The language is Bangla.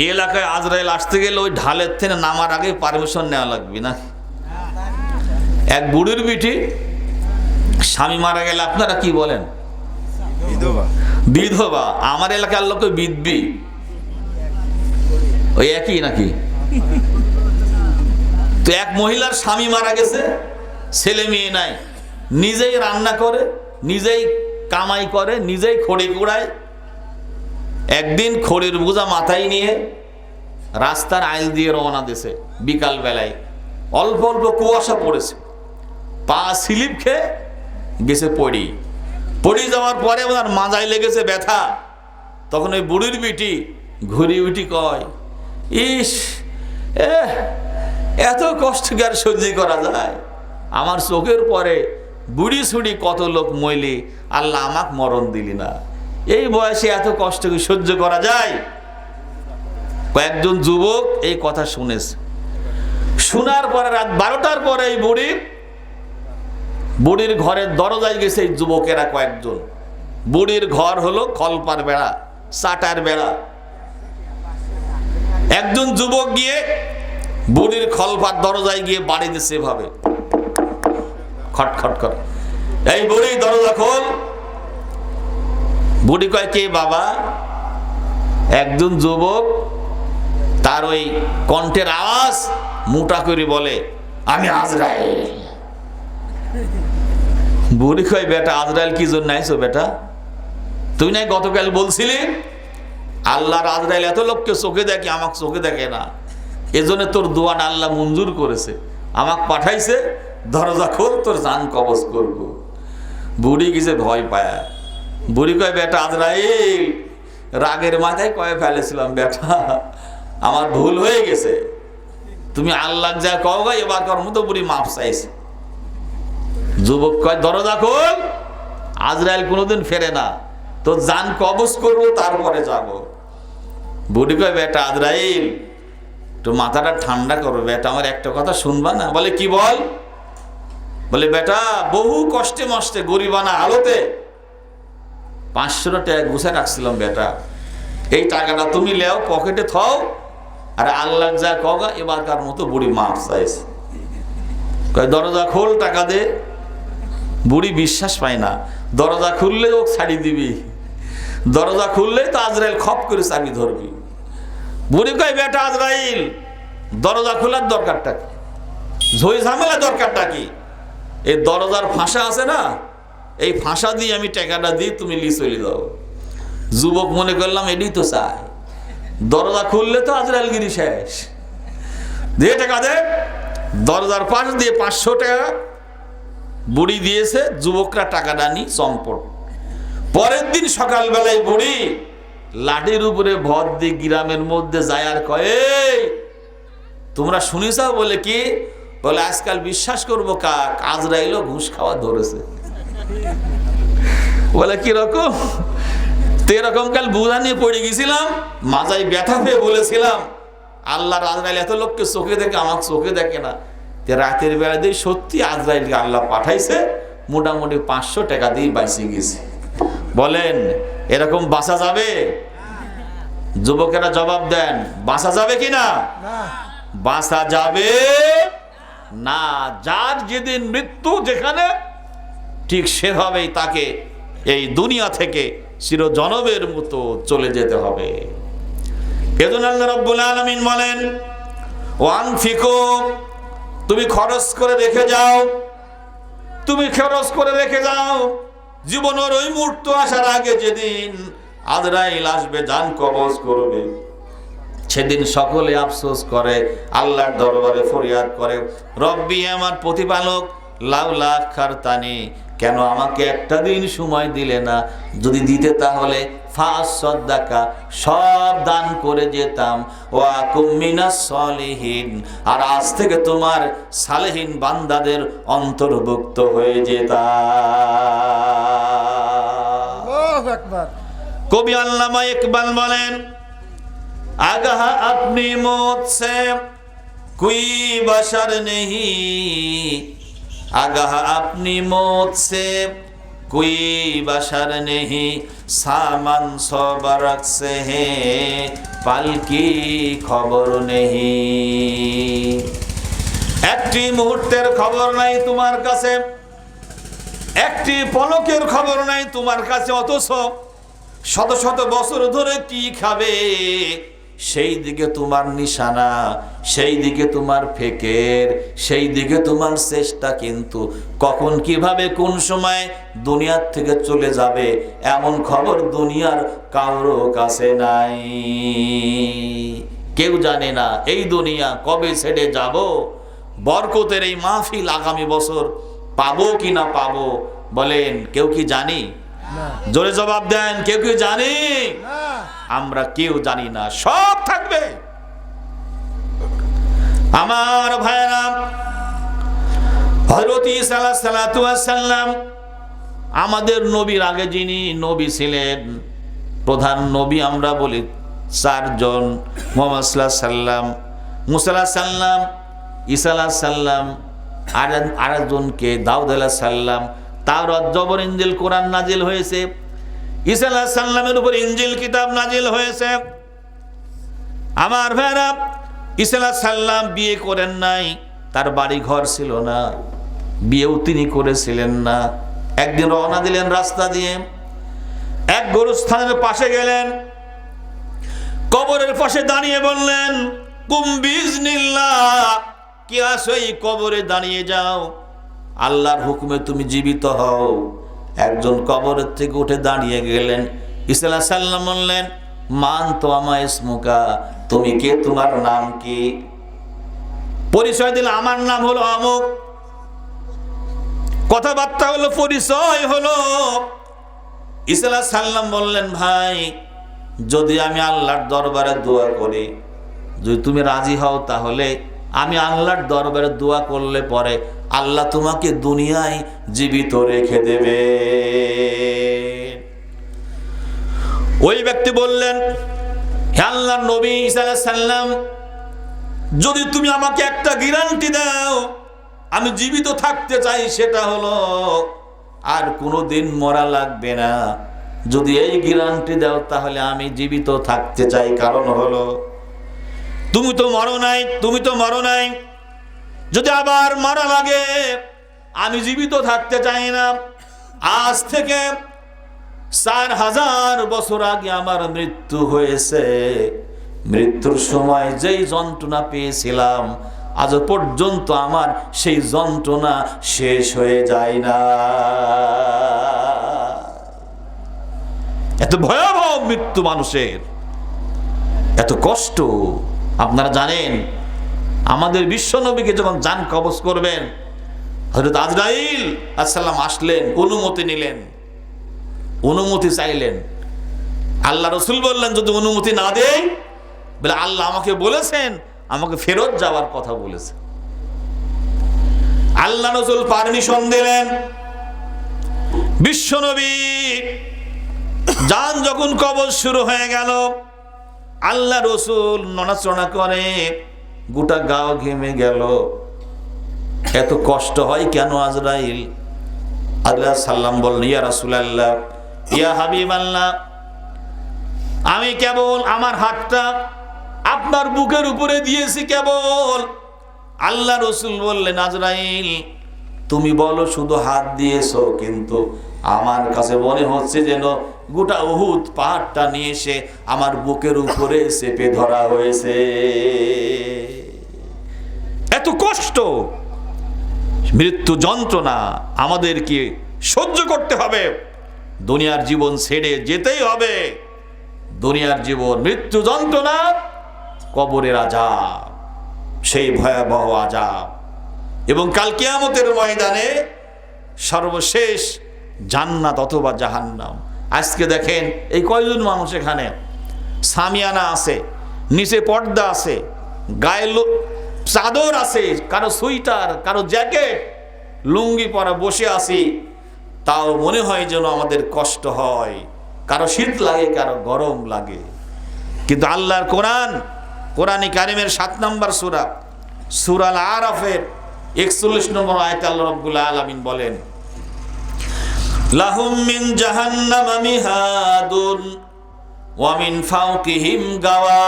এই এলাকায় আজরাইল আসতে গেলে ওই ঢালের থেকে নামার আগে পারমিশন নেওয়া লাগবে না। এক বুড়ির বিটি স্বামী মারা গেলে আপনারা কি বলেন? বিধবা। বিধবা আমার এলাকার লোকে বিধবি। ওই একই নাকি? তো এক মহিলার স্বামী মারা গেছে ছেলে মেয়ে নাই। নিজেই রান্না করে নিজেই কামাই করে নিজেই খড়ি কুড়ায় একদিন খড়ির বোঝা মাথায় নিয়ে রাস্তার আইল দিয়ে রওনা দিছে বিকাল বেলায়। অল্প অল্প কুয়াশা পড়েছে। পা স্লিপ খেয়ে গেছে পড়ি। পড়ি যাওয়ার পরে ওনার মাজায় লেগেছে ব্যথা। তখন ওই বুড়ির বিটি ঘুরি উঠি কয়, ইস এ এত কষ্ট কি আর সহ্য করা যায়? আমার চোখের পরে বুড়ি সুড়ি কত লোক মইলি, আল্লাহ আমাক মরণ দিলি না। এই বয়সে এত কষ্ট কি সহ্য করা যায়? কয়েকজন যুবক এই কথা শুনেছে। শোনার পরে রাত বারোটার পরে এই বুড়ি, বুড়ির ঘরের দরজায় গেছে এই যুবকেরা কয়েকজন। বুড়ির ঘর হলো খলপার বেড়া, চাটার বেড়া। একজন যুবক গিয়ে বুড়ির খলপার দরজায় গিয়ে বাড়ি দিচ্ছে এভাবে খটখট করে। এই বুড়ি দরজা খোল। বুড়ি কয়, কে বাবা? একজন যুবক তার ওই কণ্ঠের আওয়াজ মোটা করে বলে, আমি আজরাইল। বুড়ি কয়, বেটা, আজরাইল কি জন্য আইছো বেটা? তুই নাই গতকাল বলছিলি, আল্লাহর আজরাইল এত লোককে চোখে দেখে, আমাকে চোখে দেখে না। এজন্য তোর দোয়ান আল্লাহ মঞ্জুর করেছে। আমাকে পাঠাইছে, দরজা খোল, তোর জান কবজ করব। বুড়ি গেছে ভয় পায়। বুড়ি কয়, বেটা আজরাইল, রাগের মাথায় কয়ে ফেলেছিলাম, বেটা। আমার ভুল হয়ে গেছে। তুমি আল্লাহ যা কও গা এবার কর মতো বুড়ি মাপ চাইছে। যুবক কয়, দরজা খোল, আজরাইল কোনোদিন ফেরে না। তো জান কবজ করব, তারপরে যাব। বুড়ি কয়, বেটা আজরাইল তো মাথাটা ঠান্ডা করো, বেটা, আমার একটা কথা শুনবা না? বলে, কি বল? বলে, বেটা, বহু কষ্টে মষ্টে গরিবানা আলোতে পাঁচশো টাকা গুছে রাখছিলাম বেটা। এই টাকাটা তুমি লেও, পকেটে থাও, আর আল্লাহ যা কগা, এবারকার মতো বুড়ি মাপ চাইছে দরজা খোল টাকা দে। বুড়ি বিশ্বাস পায় না। দরজা খুললে ও ছাড়ি দিবি। দরজা খুললেই তো আজরাইল খপ করে চাবি ধরবি। বুড়ি কয়, বেটা আজরাইল, দরজা খোলার দরকারটা কি? ঝই ঝামেলা দরকারটা কি? এই দরজার ফাঁসা আছে না? এই ফাঁসা দিয়ে আমি টাকাটা দিই তুমি লি চলে দাও। যুবক মনে করলাম এটাই তো চাই। দরজা খুললে তো আজরাইলগিরি শেষ। দিয়ে টাকা দে। দরজার পাশ দিয়ে পাঁচশো টাকা বুড়ি দিয়েছে যুবকরা টাকাটা নি চম্পট। পরের দিন সকালবেলায় বুড়ি লাঠির উপরে ভর দিয়ে গ্রামের মধ্যে যায় আর কয় "এই, তোমরা শুনিস বলে কি? বলে আজকাল বিশ্বাস করব কাক আজরাইলো ঘুষ খাওয়া ধরেছে। বলে কীরকম তো এরকম কাল বুঝা নিয়ে পড়ে গেছিলাম মাজায় ব্যথা পেয়ে বলেছিলাম আল্লাহ আজরাইল এত লোককে চোখে দেখে আমার চোখে দেখে না। তে রাতের বেলা দিয়ে সত্যি আজরাইলকে আল্লাহ পাঠাইছে মোটামুটি পাঁচশো টাকা দিয়ে বাঁচিয়ে গেছে। বলেন এরকম বাঁচা যাবে? যুবকেরা জবাব দেন বাঁচা যাবে কি না। বাঁচা যাবে না। যার যেদিন মৃত্যু যেখানে ঠিক সেভাবেই তাকে এই দুনিয়া থেকে চিরজনবের মতো চলে যেতে হবে। এজন্য আল্লাহ রব্বুল বলেন ওয়ান ফিকো তুমি খরচ করে রেখে যাও। তুমি খরচ করে রেখে যাও। জীবনের ওই মুহূর্ত আসার আগে যেদিন আজরাইল আসবে, জান কবজ করবে। সেদিন সকলে আফসোস করে, আল্লাহর দরবারে ফরিয়াদ করে, রব্বি আমার প্রতিপালক লাউলা খারতানি কেন আমাকে একটা দিন সময় দিলে না? যদি দিতে তাহলে ফাঁস সদ্দাকা সব দান করে যেতাম। ওয়া সলিহীন আর আজ থেকে তোমার সালেহীন বান্দাদের অন্তর্ভুক্ত হয়ে যেতাম। কবি আল্লামা ইকবাল বলেন আগাহা আপনি মোৎসে কুই বাসার নেহি আগাহ আপনি মোছে কুই বাসার নেহি, সামান সব রাখছে হে, পালকি খবর নেহি। একটি মুহূর্তের খবর নাই তোমার কাছে, একটি পলকের খবর নাই তোমার কাছে, অথচ শত শত বছর ধরে কি খাবে? সেই দিকে তোমার নিশানা সেই দিকে তোমার ফেকের সেই দিকে তোমার চেষ্টা কিন্তু। কখন কীভাবে কোন সময় দুনিয়ার থেকে চলে যাবে এমন খবর দুনিয়ার কারও কাছে নাই। কেউ জানে না এই দুনিয়া কবে ছেড়ে যাব বরকতের এই মাহফিল আগামী বছর পাবো কি না পাবো বলেন কেউ কি জানি? জোরে জবাব দেন কেউ কি জানি? না। আমরা কেউ জানি না, সব থাকবে। আমার ভাইরা হজরত সাল্লাম আমাদের নবীর আগে যিনি নবী ছিলেন, প্রধান নবী আমরা বলি, চারজন, মোহাম্মদ সাল্লাম মুসাল্লাহ সাল্লাম ইসাল্লাহ সাল্লাম আর আরেকজনকে দাউদ আলাহ সাল্লাম তার জবর ইঞ্জিল কোরআন নাজিল হয়েছে। ঈসা সাল্লামের উপর ইঞ্জিল কিতাব নাজিল হয়েছে। আমার ভাইরা, ঈসা সাল্লাম বিয়ে করেন নাই, তার বাড়ি ঘর ছিল না, বিয়েও তিনি করেছিলেন না। একদিন রওনা দিলেন রাস্তা দিয়ে, এক গরুস্থানের পাশে গেলেন, কবরের পাশে দাঁড়িয়ে বললেন কুম্বিজ নিল্লা কি আসো কবরে দাঁড়িয়ে যাও? আল্লাহর হুকুমে তুমি জীবিত হও। একজন কবরের থেকে উঠে দাঁড়িয়ে গেলেন। ইসলা সাল্লাম বললেন, মান তো আমায় স্মুকা তুমি কে? তোমার নাম কি? পরিচয় দিলে, আমার নাম হলো অমুক। কথাবার্তা হলো, পরিচয় হলো। ইসলা সাল্লাম বললেন, ভাই, যদি আমি আল্লাহর দরবারে দোয়া করি, যদি তুমি রাজি হও তাহলে আমি আল্লাহর দরবারে দোয়া করলে পরে আল্লাহ তোমাকে দুনিয়ায় জীবিত রেখে দেবে। ওই ব্যক্তি বললেন আল্লাহ নবী সাল্লাম যদি তুমি আমাকে একটা গ্যারান্টি দাও, আমি জীবিত থাকতে চাই সেটা হলো, আর কোনো দিন মরা লাগবে না। যদি এই গ্যারান্টি দাও, তাহলে আমি জীবিত থাকতে চাই। কারণ হলো, তুমি তো মরো নাই, তুমি তো মরো নাই যদি আবার মারা লাগে, আমি জীবিত থাকতে চাই না। আজ থেকে চার হাজার বছর আগে আমার মৃত্যু হয়েছে। মৃত্যুর সময় যেই যন্ত্রণা পেয়েছিলাম, আজ পর্যন্ত আমার সেই যন্ত্রণা শেষ হয়ে যায় না। এত ভয়াবহ মৃত্যু মানুষের। এত কষ্ট, আপনারা জানেন আমাদের বিশ্বনবীকে যখন যান কবজ করবেন হজরত আজরাইল আসসালাম আসলেন, অনুমতি নিলেন। অনুমতি চাইলেন। আল্লাহ রসুল বললেন, যদি অনুমতি না দেয় বলে আল্লাহ আমাকে বলেছেন, আমাকে ফেরত যাওয়ার কথা বলেছে। আল্লাহ রসুল পারমিশন দিলেন। বিশ্বনবী যান যখন কবজ শুরু হয়ে গেল, আল্লাহ রসুল নড়াচড়া করে গোটা গাও ঘেমে গেল। এত কষ্ট হয় কেন আজরাইল? আল্লাহ সাল্লাম বললেন, ইয়া রাসুল আল্লাহ ইয়া হাবিব আল্লাহ আমি কেবল আমার হাতটা আপনার বুকের উপরে দিয়েছি কেবল। আল্লাহ রসুল বললেন, আজরাইল, তুমি বলো শুধু হাত দিয়েছ, কিন্তু আমার কাছে মনে হচ্ছে যেন গোটা উহুদ পাহাড়টা নিয়ে এসে আমার বুকের উপরে চেপে ধরা হয়েছে। এত কষ্ট। মৃত্যু যন্ত্রণা আমাদেরকে সহ্য করতে হবে। দুনিয়ার জীবন ছেড়ে যেতেই হবে। দুনিয়ার জীবন মৃত্যু যন্ত্রণা, কবরের আজাব সেই ভয়াবহ আজাব এবং কাল কিয়ামতের ময়দানে সর্বশেষ জান্নাত অথবা জাহান্নাম। আজকে দেখেন এই কয়জন মানুষ এখানে? সামিয়ানা আছে, নিচে পর্দা আছে, গায়ে চাদর আছে, কারও সুইটার কারও জ্যাকেট, লুঙ্গি পরা বসে আছি। তাও মনে হয় যেন আমাদের কষ্ট হয়। কারও শীত লাগে, কারও গরম লাগে। কিন্তু আল্লাহর কোরআন কোরআন কারিমের সাত নম্বর সুরা, সুরাল আরফের একচল্লিশ নম্বর আয়তে আল্লাহ রব্বুল্লাহ আলমিন বলেন, লাহুম মিন জাহান্নাম মিহাদুন ওয়ামিন ফাউকিহিম গাওয়া।